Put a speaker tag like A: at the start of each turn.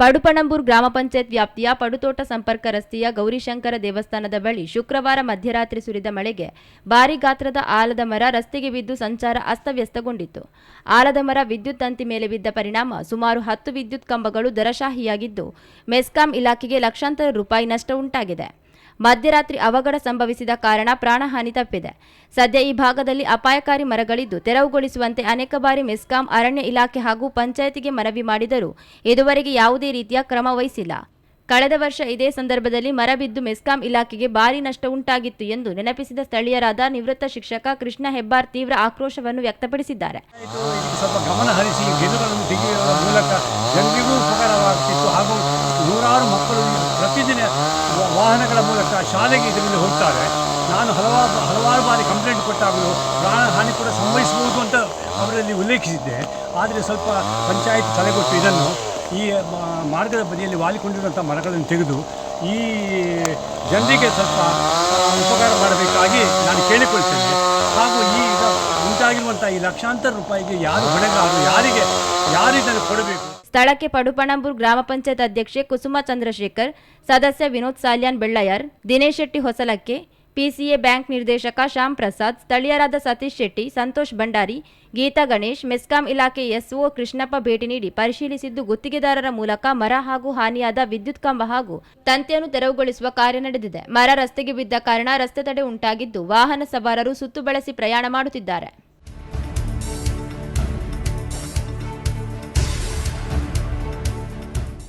A: ಪಡುಪಣಂಬೂರು ಗ್ರಾಮ ಪಂಚಾಯತ್ ವ್ಯಾಪ್ತಿಯ ಪಡುತೋಟ ಸಂಪರ್ಕ ರಸ್ತೆಯ ಗೌರಿಶಂಕರ ದೇವಸ್ಥಾನದ ಬಳಿ ಶುಕ್ರವಾರ ಮಧ್ಯರಾತ್ರಿ ಸುರಿದ ಮಳೆಗೆ ಭಾರಿ ಗಾತ್ರದ ಆಲದ ಮರ ರಸ್ತೆಗೆ ಬಿದ್ದು ಸಂಚಾರ ಅಸ್ತವ್ಯಸ್ತಗೊಂಡಿತ್ತು. ಆಲದ ಮರ ವಿದ್ಯುತ್ ತಂತಿ ಮೇಲೆ ಬಿದ್ದ ಪರಿಣಾಮ ಸುಮಾರು ಹತ್ತು ವಿದ್ಯುತ್ ಕಂಬಗಳು ದರಶಾಹಿಯಾಗಿದ್ದು, ಮೆಸ್ಕಾಂ ಇಲಾಖೆಗೆ ಲಕ್ಷಾಂತರ ರೂಪಾಯಿ ನಷ್ಟ ಉಂಟಾಗಿದೆ. ಮಧ್ಯರಾತ್ರಿ ಅವಘಡ ಸಂಭವಿಸಿದ ಕಾರಣ ಪ್ರಾಣಹಾನಿ ತಪ್ಪಿದೆ. ಸದ್ಯ ಈ ಭಾಗದಲ್ಲಿ ಅಪಾಯಕಾರಿ ಮರಗಳಿದ್ದು ತೆರವುಗೊಳಿಸುವಂತೆ ಅನೇಕ ಬಾರಿ ಮೆಸ್ಕಾಂ ಅರಣ್ಯ ಇಲಾಖೆ ಹಾಗೂ ಪಂಚಾಯತಿಗೆ ಮನವಿ ಮಾಡಿದರೂ ಇದುವರೆಗೆ ಯಾವುದೇ ರೀತಿಯ ಕ್ರಮ ವಹಿಸಿಲ್ಲ. ಕಳೆದ ವರ್ಷ ಇದೇ ಸಂದರ್ಭದಲ್ಲಿ ಮರ ಬಿದ್ದು ಮೆಸ್ಕಾಂ ಇಲಾಖೆಗೆ ಭಾರೀ ನಷ್ಟ ಉಂಟಾಗಿತ್ತು ಎಂದು ನೆನಪಿಸಿದ ಸ್ಥಳೀಯರಾದ ನಿವೃತ್ತ ಶಿಕ್ಷಕ ಕೃಷ್ಣ ಹೆಬ್ಬಾರ್ ತೀವ್ರ ಆಕ್ರೋಶವನ್ನು ವ್ಯಕ್ತಪಡಿಸಿದ್ದಾರೆ.
B: ವಾಹನಗಳ ಮೂಲಕ ಶಾಲೆಗೆ ಇದರಿಂದ ಹೋಗ್ತಾರೆ. ನಾನು ಹಲವಾರು ಹಲವಾರು ಬಾರಿ ಕಂಪ್ಲೇಂಟ್ ಕೊಟ್ಟಾಗಲೂ ಪ್ರಾಣ ಹಾನಿ ಕೂಡ ಸಂಭವಿಸಬಹುದು ಅಂತ ಅವರಲ್ಲಿ ಉಲ್ಲೇಖಿಸಿದ್ದೆ. ಆದರೆ ಸ್ವಲ್ಪ ಪಂಚಾಯತ್ ತಲೆಗೊಟ್ಟು ಇದನ್ನು ಈ ಮಾರ್ಗದ ಬದಿಯಲ್ಲಿ ವಾಲಿಕೊಂಡಿರುವಂಥ ಮರಗಳನ್ನು ತೆಗೆದು ಈ ಜನರಿಗೆ ಸ್ವಲ್ಪ ಉಪಕಾರ ಮಾಡಬೇಕಾಗಿ ನಾನು ಕೇಳಿಕೊಳ್ತೇನೆ. ಹಾಗೂ ಈ ಉಂಟಾಗಿರುವಂಥ ಈ ಲಕ್ಷಾಂತರ ರೂಪಾಯಿಗೆ ಯಾರು ಹೊಣೆಗಾರರು, ಯಾರಿಗೆ ಯಾರು ಇದನ್ನು ಕೊಡಬೇಕು?
A: ಸ್ಥಳಕ್ಕೆ ಪಡುಪಣಂಬೂರ್ ಗ್ರಾಮ ಪಂಚಾಯತ್ ಅಧ್ಯಕ್ಷೆ ಕುಸುಮ ಚಂದ್ರಶೇಖರ್, ಸದಸ್ಯ ವಿನೋದ್ ಸಾಲ್ಯಾನ್ ಬೆಳ್ಳಯ್ಯರ್ ದಿನೇಶ್ ಶೆಟ್ಟಿ ಹೊಸಲಕ್ಕೆ, ಪಿಸಿಎ ಬ್ಯಾಂಕ್ ನಿರ್ದೇಶಕ ಶ್ಯಾಮ್ ಪ್ರಸಾದ್, ಸ್ಥಳೀಯರಾದ ಸತೀಶ್ ಶೆಟ್ಟಿ, ಸಂತೋಷ್ ಭಂಡಾರಿ, ಗೀತಾ ಗಣೇಶ್, ಮೆಸ್ಕಾಂ ಇಲಾಖೆ ಎಸ್ಒ ಕೃಷ್ಣಪ್ಪ ಭೇಟಿ ನೀಡಿ ಪರಿಶೀಲಿಸಿದ್ದು ಗುತ್ತಿಗೆದಾರರ ಮೂಲಕ ಮರ ಹಾಗೂ ಹಾನಿಯಾದ ವಿದ್ಯುತ್ ಕಂಬ ಹಾಗೂ ತಂತಿಯನ್ನು ತೆರವುಗೊಳಿಸುವ ಕಾರ್ಯ ನಡೆದಿದೆ. ಮರ ರಸ್ತೆಗೆ ಬಿದ್ದ ಕಾರಣ ರಸ್ತೆ ತಡೆ ಉಂಟಾಗಿದ್ದು ವಾಹನ ಸವಾರರು ಸುತ್ತು ಬಳಸಿ ಪ್ರಯಾಣ ಮಾಡುತ್ತಿದ್ದಾರೆ.